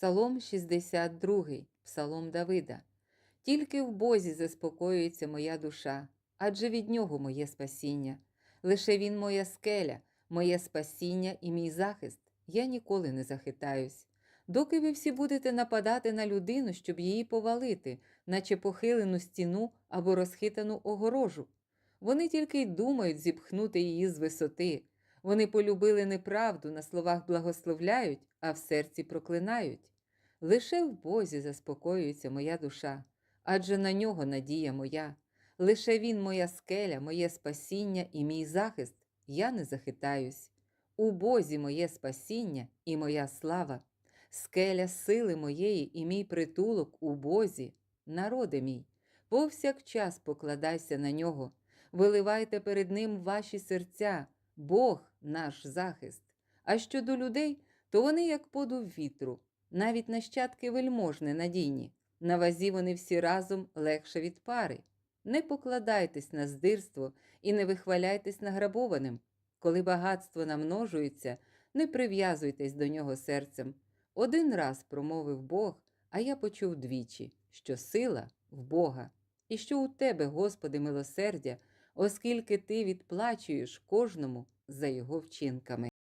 Псалом 62, Псалом Давида. Тільки в Бозі заспокоюється моя душа, адже від нього моє спасіння. Лише він моя скеля, моє спасіння і мій захист. Я ніколи не захитаюсь. Доки ви всі будете нападати на людину, щоб її повалити, наче похилену стіну або розхитану огорожу. Вони тільки й думають зіпхнути її з висоти. Вони полюбили неправду, на словах благословляють, а в серці проклинають. Лише в Бозі заспокоюється моя душа, адже на нього надія моя. Лише він моя скеля, моє спасіння і мій захист, я не захитаюсь. У Бозі моє спасіння і моя слава, скеля сили моєї і мій притулок у Бозі, народи мій, повсякчас покладайся на нього, виливайте перед ним ваші серця, Бог наш захист. А щодо людей, то вони як подув вітру, навіть нащадки вельмож ненадійні, на вазі вони всі разом легше від пари. Не покладайтесь на здирство і не вихваляйтесь награбованим. Коли багатство намножується, не прив'язуйтесь до нього серцем. Один раз промовив Бог, а я почув двічі, що сила в Бога, і що у тебе, Господи, милосердя, оскільки ти відплачуєш кожному за його вчинками.